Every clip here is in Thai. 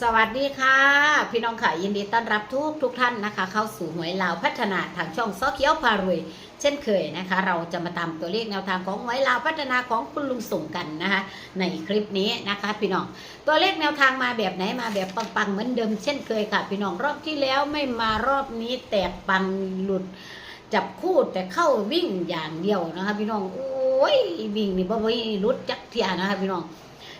สวัสดีค่ะ พี่น้องค่ะยินดีต้อนรับทุกทุกท่านนะคะ เข้าสู่หวยลาวพัฒนาทางช่องซอเขียวพารวย เช่นเคยนะคะ เราจะมาตามตัวเลขแนวทางของหวยลาวพัฒนาของคุณลุงส่งกันนะคะ ในคลิปนี้นะคะ พี่น้องตัวเลขแนวทางมาแบบไหนมาแบบปังๆเหมือนเดิมเช่นเคยค่ะ พี่น้องรอบที่แล้วไม่มารอบนี้แตกปังหลุด จับคู่แต่เข้าวิ่งอย่างเดียวนะคะ พี่น้องโอ้ยวิ่งนี่บ่มีรุดจักเทียนะคะพี่น้อง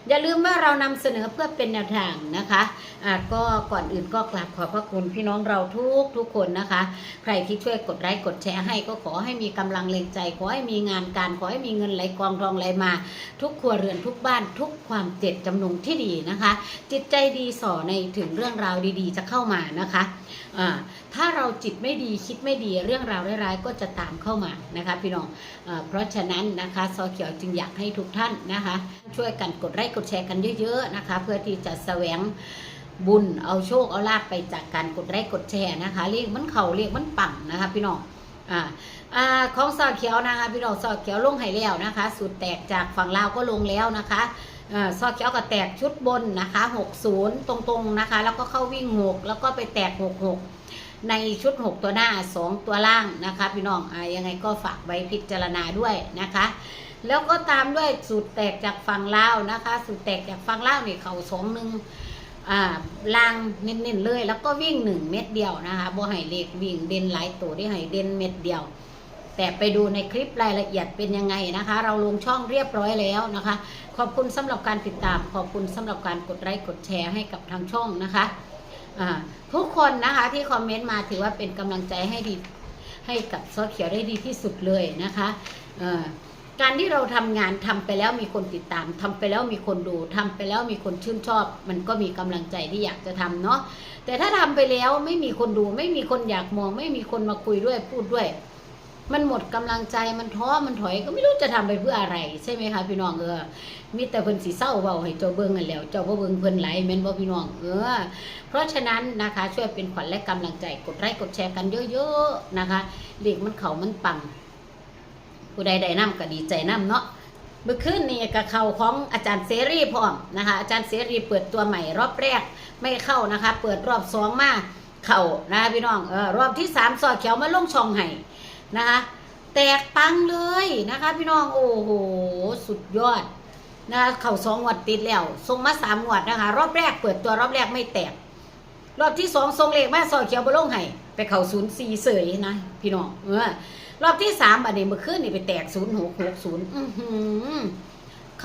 อย่าลืมว่าเรานำเสนอเพื่อเป็นแนวทางนะคะอ่าก็ก่อนอื่นก็กราบขอบพระคุณพี่น้องเราทุกทุกคนนะคะ ใครที่ช่วยกดไลค์กดแชร์ให้ก็ขอให้มีกำลังแรงใจ ขอให้มีงานการ ขอให้มีเงินไหลกองทองไหลมา ทุกครัวเรือนทุกบ้านทุกความเจ็ดจำนงที่ดีนะคะ จิตใจดีส่อในถึงเรื่องราวดีๆ จะเข้ามานะคะ ถ้าเราจิตไม่ดีคิดไม่ดีเรื่องราวร้ายๆก็จะตามเข้ามานะคะพี่น้องเอ่อเพราะฉะนั้นนะคะซอเขียวจึงอยากให้ทุกท่านนะคะ ช่วยกันกดไลค์กดแชร์กันเยอะๆนะคะ เพื่อที่จะแสวงบุญเอาโชคเอาลาภไปจากการกดไลค์กดแชร์นะคะเรียกมันเข่าเรียกมันปังนะคะพี่น้องอ่าอ่าของซอเขียวนะคะพี่น้องซอเขียวลงให้แล้วนะคะสูตรแตกจากฝั่งลาวก็ลงแล้วนะคะ ซอเขียวก็แตกชุดบนนะคะ 60 ตรงๆนะคะ แล้วก็เข้าวิ่ง 6 แล้วก็ไปแตก 66 ในชุด 6 ตัวหน้า 2 ตัวล่างนะคะ พี่น้องอยังไงก็ฝากไว้พิจารณาด้วยนะคะ แล้วก็ตามด้วยสูตรแตกจากฝั่งลาวนะคะ สูตรแตกจากฝั่งลาวนี่เขาสองหนึ่งอ่าลางเน้นๆเลย แล้วก็วิ่งหนึ่งเม็ดเดียวนะคะบ่ให้เลขวิ่งเด่นหลายตัวได้ให้เด่นเม็ดเดียว แต่ไปดูในคลิปรายละเอียดเป็นยังไงนะคะ เราลงช่องเรียบร้อยแล้วนะคะ ขอบคุณสำหรับการติดตาม ขอบคุณสำหรับการกดไลค์กดแชร์ให้กับทางช่องนะคะทุกคนนะคะที่คอมเมนต์มาถือว่าเป็นกำลังใจให้ดีให้กับซอสเขียวได้ดีที่สุดเลยนะคะการที่เราทำงานทำไปแล้วมีคนติดตามทำไปแล้วมีคนดูทำไปแล้วมีคนชื่นชอบ มันก็มีกำลังใจที่อยากจะทำเนาะแต่ถ้าทำไปแล้วไม่มีคนดู ไม่มีคนอยากมอง ไม่มีคนมาคุยด้วยพูดด้วย มันหมดกำลังใจมันท้อมันถอยก็ไม่รู้จะทำไปเพื่ออะไร ใช่ไหมคะพี่น้องเออมีแต่เพิ่นสีเศร้าเบาให้เจ้าเบิ่งกันแล้ว เจ้าพ่เบิ่งเพิ่นไหลแม่นบ่พี่น้องเออเพราะฉะนั้นนะคะช่วยเป็นขวัญและกำลังใจกดไลค์กดแชร์กันเยอะๆนะคะเด็กมันเขามันปังผู้ใดได้นำก็ดีใจนํเนาะเมื่อคืนนี้กับเขาของอาจารย์เสรีพร้อมนะคะอาจารย์เสรีเปิดตัวใหม่รอบแรกไม่เข้านะคะ เปิดรอบสองมาเข้านะคะพี่น้องเออรอบที่สามสอดเขียวมาลงช่องให้ นะคะแตกปังเลยนะคะ พี่น้องโอ้โหสุดยอดนะคะเข่าสองหวดติดแล้วทรงมาสามหวดนะคะ รอบแรกเปิดตัวรอบแรกไม่แตก รอบที่สองทรงเลขมาซอยเขียวบลงให้ไปเข่าศูนย์สี่เสยนะพี่น้องเออรอบที่สามอันนี้เมื่อคืนนี่ไปแตกศูนย์หกหกศูนย์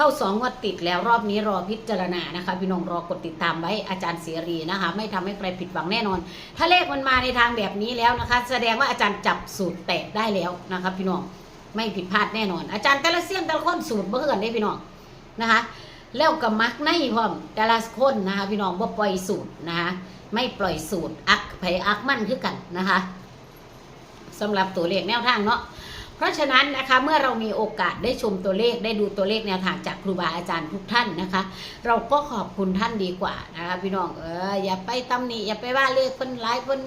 เข้าสองงวดติดแล้วรอบนี้รอพิจารณานะคะพี่น้องรอกดติดตามไว้อาจารย์เสรีนะคะ ไม่ทำให้ใครผิดหวังแน่นอน ถ้าเลขมันมาในทางแบบนี้แล้วนะคะ แสดงว่าอาจารย์จับสูตรแตกได้แล้วนะคะพี่น้องไม่ผิดพลาดแน่นอน อาจารย์แต่ละเสี้ยนแต่ละคนสูตรเบื่อกันได้พี่น้องนะคะแล้วก็มักในพร้อมแต่ละคนนะคะพี่น้องบ่ปล่อยสูตรนะคะไม่ปล่อยสูตรอักไผอักมั่นคือกันนะคะสำหรับตัวเลขแนวทางเนาะ เพราะฉะนั้นนะคะเมื่อเรามีโอกาสได้ชมตัวเลขได้ดูตัวเลขแนวทางจากครูบาอาจารย์ทุกท่านนะคะ เราก็ขอบคุณท่านดีกว่านะคะพี่น้องเอออย่าไปตำหนิอย่าไปว่าเลขคนร้ายคน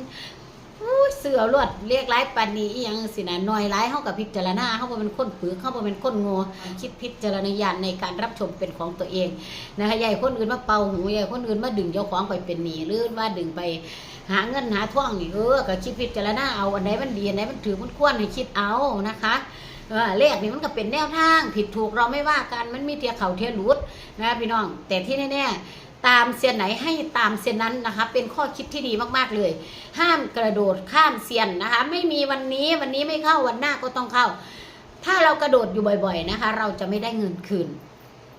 อู้เสือลวดเลขหลายปานนี้อีหยังสินะน้อยหลายเฮากับพิจารณาเฮาบ่เป็นคนปึกเฮาบ่เป็นคนโง่คิดพิจารณญาณในการรับชมเป็นของตัวเองนะคะใหญ่คนอื่นมาเป่าหูใหญ่คนอื่นมาดึงเจ้าของไปเป็นหนี้หรือว่าดึงไปหาเงินหาท่องนี่เออก็คิดพิจารณาเอาอันไหนมันดีอันไหนมันถือมันควรให้คิดเอานะคะเออเลขนี่มันก็เป็นแนวทาง ผิดถูกเราไม่ว่ากันมันมีเทียเขาเทียหลุดนะพี่น้อง แต่ที่แน่ๆ ตามเซียนไหนให้ตามเซียนนั้นนะคะ เป็นข้อคิดที่ดีมากๆเลย ห้ามกระโดดข้ามเซียนนะคะ ไม่มีวันนี้วันนี้ไม่เข้าวันหน้าก็ต้องเข้า ถ้าเรากระโดดอยู่บ่อย ๆนะคะ เราจะไม่ได้เงินคืน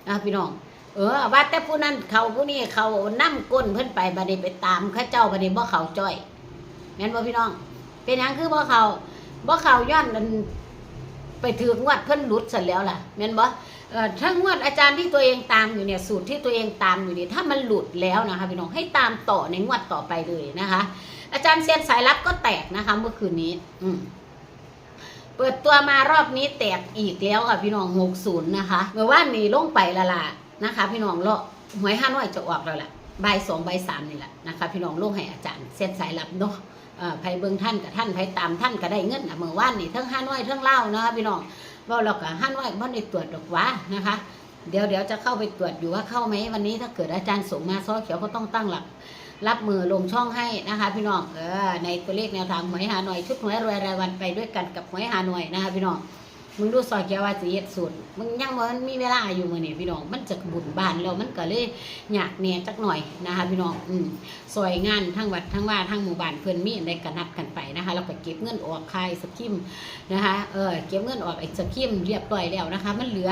นะพี่น้องเออว่าแต่ผู้นั้นเขาผู้นี้เขานั่งก้นเพิ่อนไปบัดนี้ไปตามข้าเจ้าบัดนี้บ่เขาจ้อยแม่นบ่พี่น้อง เป็นหยังคือบ่เขาบ่เขาย้อนนั้น ไปถืองวดเพิ่นหลุดเสร็จแล้วล่ะแม่นบ่เอถ้างวดอาจารย์ที่ตัวเองตามอยู่เนี่ยสูตรที่ตัวเองตามอยู่นี่ถ้ามันหลุดแล้วนะคะพี่น้องให้ตามต่อในงวดต่อไปเลยนะคะ อาจารย์เซียนสายลับก็แตกนะคะ เมื่อคืนนี้ อืเปิดตัวมารอบนี้แตกอีกแล้วค่ะพี่น้องหกศูนย์นะคะเมื่อวานนี้ลงไปละล่ะนะคะ พี่น้องเลาะหวยห้าน้อยจะออกแล้วล่ะใบสองใบสามนี่แหละนะคะ พี่น้องลงให้อาจารย์เส้นสายลับเนาะ ไผเบิงท่านกับท่านไผตามท่านก็ได้เงินอะเมื่อวานนี่ทั้งห้าน้อยทั้งเล่านะพี่น้องว่าเรากับห้าน้อยบ่ได้ตรวจดอกว่านะคะ เดี๋ยวเดี๋ยวจะเข้าไปตรวจอยู่ว่าเข้าไหมวันนี้ถ้าเกิดอาจารย์ส่งมาซ้อเขียวก็ต้องตั้งหลัก รับมือลงช่องให้นะคะ พี่น้องเออในตัวเลขแนวทางหวยหาหน่อยชุดหวยรวยรายวันไปด้วยกันกับหวยหาหน่อยนะคะพี่น้องมึงดูซอยเกียวว่าสิเฮ็ดสูตรมึงยังบ่มันมีเวลาอยู่มื้อนี้พี่น้อง มันจะบุญบานแล้วมันก็เลยยากแหน่จักหน่อยนะคะพี่น้องอืมซอยงานทั้งวัดทั้งว่าทั้งหมู่บ้านเพิ่อนมีอันใดก็นัดกันไปนะคะแล้วก็เก็บเงินออกคายสกิมนะคะเออเก็บเงินออกไอ้สกิมเรียบร้อยแล้วนะคะ มันเหลือ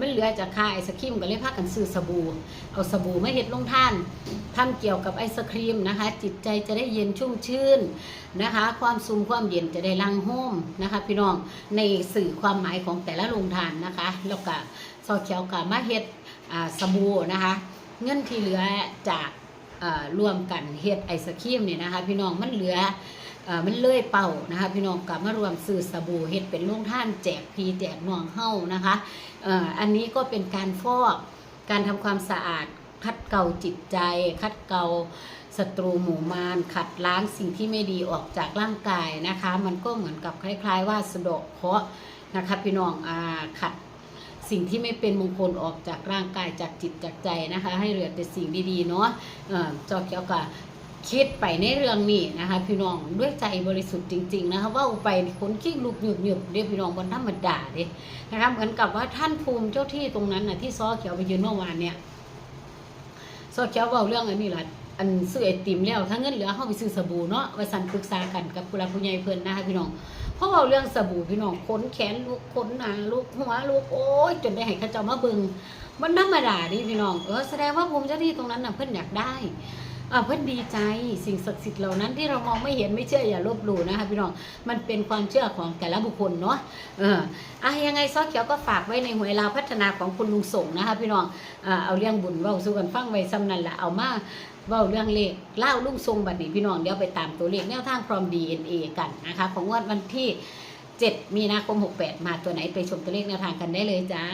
มันเหลือจากค่าไอ้สกิมก็เลยพากันซื้อสบู่เอาสบู่มาเฮ็ดลงท่านทำเกี่ยวกับไอศครีมนะคะ จิตใจจะได้เย็นชุ่มชื่นนะคะ ความซุมความเย็นจะได้ลังโฮมนะคะ พี่น้องในสื่อความหมายของแต่ละโรงทานนะคะแล้วก็ซอเขียวกับมาเฮ็ดสบู่นะคะ เงินที่เหลือจากรวมกันเฮ็ดไอศครีมเนี่ยนะคะ พี่น้องมันเหลืออมันเลื่อยเป่านะคะ พี่น้องกลับมารวมซื้อสบู่เฮ็ดเป็นโรงท่านแจกพีแจกน้องเฮ้านะคะอ,อันนี้ก็เป็นการฟอกการทำความสะอาดคัดเกลาจิตใจ คัดเกลาศัตรูหมู่มารขัดล้างสิ่งที่ไม่ดีออกจากร่างกายนะคะ มันก็เหมือนกับคล้าย ๆ ว่าสะดอกเคราะห์นะคะพี่น้องอขัด สิ่งที่ไม่เป็นมงคลออกจากร่างกายจากจิตจากใจนะคะ ให้เหลือแต่สิ่งดีๆเนาะเอ่อเจอเกี่ยวกับคิดไปในเรื่องนี้นะคะ พี่น้องด้วยใจบริสุทธิ์จริง ๆ นะคะว่าอุไปคนขี้ลุกหยุบหยุบๆเรียกพี่น้องบนธรรมดาเด้นะคะเหมือนกับว่าท่านภูมิเจ้าที่ตรงนั้นน่ะที่ซอเขียวไปยืนเมื่อวานเนี่ยซอเขียวเว้าเรื่องอันนี้ล่ะอันซื้อไอติมแล้วถ้าเงินเหลือเข้าไปซื้อสบู่เนาะไว้สันปรึกษากันกับผู้หลักผู้ใหญ่เพิ่อนนะคะพี่น้อง เพราะเว้าเรื่องสบู่พี่น้องขนแขนลูกขนหนาลูกหัวลูกโอ้ยจนได้ให้เขาเจ้ามาบิ่งมันธรรมดาดิพี่น้องเออแสดงว่าภูมิเจ้าที่ตรงนั้นน่ะเพิ่อนอยากได้อ่าเพิ่อนดีใจสิ่งศักดิ์สิทธิ์เหล่านั้นที่เรามองไม่เห็นไม่เชื่ออย่าลบหลู่นะคะพี่น้องมันเป็นความเชื่อของแต่ละบุคคลเนาะเอออะยังไงซอเขียวก็ฝากไว้ในหวยลาวพัฒนาของคุณลุงส่งนะคะพี่น้องอ่าเอาเรื่องบุญเว้าสู่กันฟังไว้ซ้ำนั่นแหละเอามา เว้าเรื่องเลขเล่าลุงทรงบัดนี้พี่น้องเดี๋ยวไปตามตัวเลขแนวทางพร้อม DNA กันนะคะ ของงวดวันที่ 7 มีนาคม 68 มาตัวไหนไปชมตัวเลขแนวทางกันได้เลยจ้า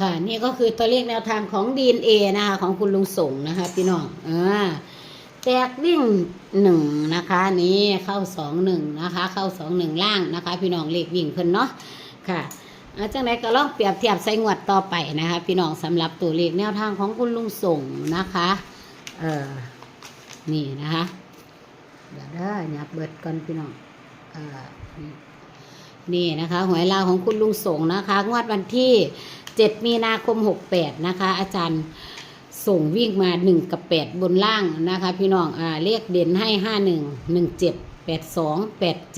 ค่ะนี่ก็คือตัวเลขแนวทางของ DNA นะคะของคุณลุงส่งนะคะ พี่น้องอ่าแตกวิ่งหนึ่งนะคะ นี่เข้าสองหนึ่งนะคะ เข้าสองหนึ่งล่างนะคะ พี่น้องเลขวิ่งเพิ่นเนาะค่ะอาจังไดก็ลองเปรียบเทียบใส่งวดต่อไปนะคะ พี่น้องสำหรับตัวเลขแนวทางของคุณลุงส่งนะคะ เออนี่นะคะเดี๋ยวได้อยับเบิดก่อนพี่น้องเออนี่นะคะหวยลาวของคุณลุงส่งนะคะ งวดวันที่ 7 มีนาคม 68 นะคะ อาจารย์ส่งวิ่งมา 1 กับ 8 บนล่างนะคะ พี่น้องอ่าเลขเด่นให้ 51 17 82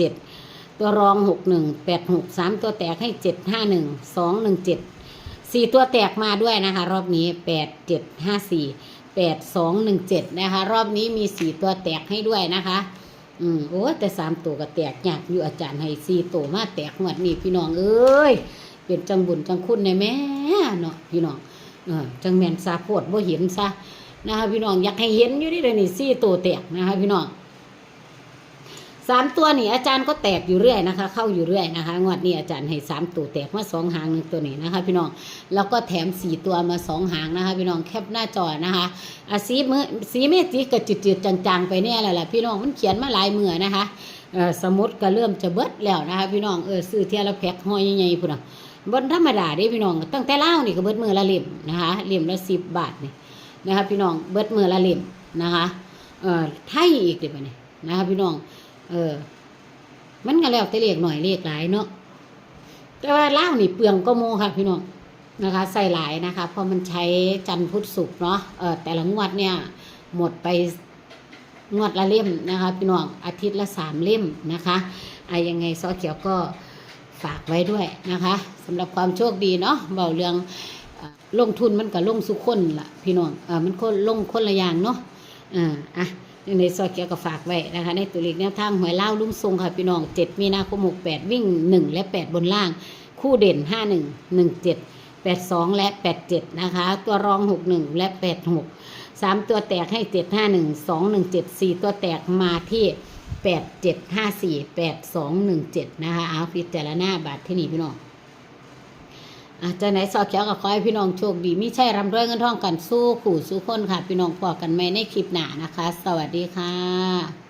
87 ตัวรอง 61 86 3 ตัวแตกให้ 751 217 4 ตัวแตกมาด้วยนะคะ รอบนี้ 8 7 5 4 8 2 1 7 นะคะ รอบนี้มี 4 ตัวแตกให้ด้วยนะคะ อืมโอ้แต่ 3 ตัวก็แตกยากอยู่อาจารย์ให้ 4 ตัวมาแตกหมดนี่พี่น้องเอ้ยเป็นจังบุญจังคุณในแม่เนาะพี่น้องเออจังแมนซาโพดบ่เห็นซะนะคะพี่น้องอยากให้เห็นอยู่นี่เลยนี่สี่ตัวแตกนะคะพี่น้อง สามตัวนี่อาจารย์ก็แตกอยู่เรื่อยนะคะ เข้าอยู่เรื่อยนะคะงวดนี้อาจารย์ให้สามตัวแตกมาสองหางหนึ่งตัวนี้นะคะ พี่น้องแล้วก็แถมสี่ตัวมาสองหางนะคะ พี่น้องแคปหน้าจอนะคะอาสีมือสีเมจิกก็จืดๆจางๆไปแน่แล้วแหละพี่น้องมันเขียนมาหลายมือนะคะเออสมุดก็เริ่มจะเบิดแล้วนะคะ พี่น้องเออซื้อเทียละแพ็คห้อยใหญ่ๆพุ่นน่ะบนธรรมดาเด้พี่น้องตั้งแต่เล่านี่ก็เบิดมือละเล่มนะคะเล่มละสิบบาทนี่นะคะ พี่น้องเบิดมือละเล่มนะคะเอ่อไทยอีกเดี๋ยวนี้นะคะ พี่น้อง เออ มันก็แล้วแต่เลขหน่อยเลขหลายเนาะแต่ว่าเล่าวนี่เปลืองก็โมค่ะพี่น้องนะคะใส่หลายนะคะเพราะมันใช้จันทร์พุธศุกเนาะเออแต่ละงวดเนี่ย หมดไปงวดละเล่มนะคะ พี่น้องอาทิตย์ละสามเล่มนะคะอะยังไงซอเขียวก็ฝากไว้ด้วยนะคะสำหรับความโชคดีเนาะเบาเรื่องลงทุนมันก็ลงสุขคนละพี่น้องเออมันคนลงคนละอย่างเนาะอ่าอะ ในซอยเกียวก็ฝากไว้นะคะ ในตัวเลขแนวทางหวยเล่าลุ่งทรงค่ะพี่น้อง 7 มีนาคม 68 วิ่ง 1 และ 8 บนล่าง คู่เด่น 51 17 82 และ 87 นะคะ ตัวรอง 61 และ 86 3 ตัวแตกให้ 751 217 4 ตัวแตกมาที่แปดเจ็ดห้าสี่แปดสองหนึ่งเจ็ดนะคะเอาพิจารณาบาทที่นี่พี่น้อง อาจจะไหนสอเขียวกับคอยพี่น้องโชคดีไม่ใช่รำรวยเงินทองกันสู้ขู่สู้คนค่ะ พี่น้องปอกกันไหมในคลิปหน้านะคะ สวัสดีค่ะ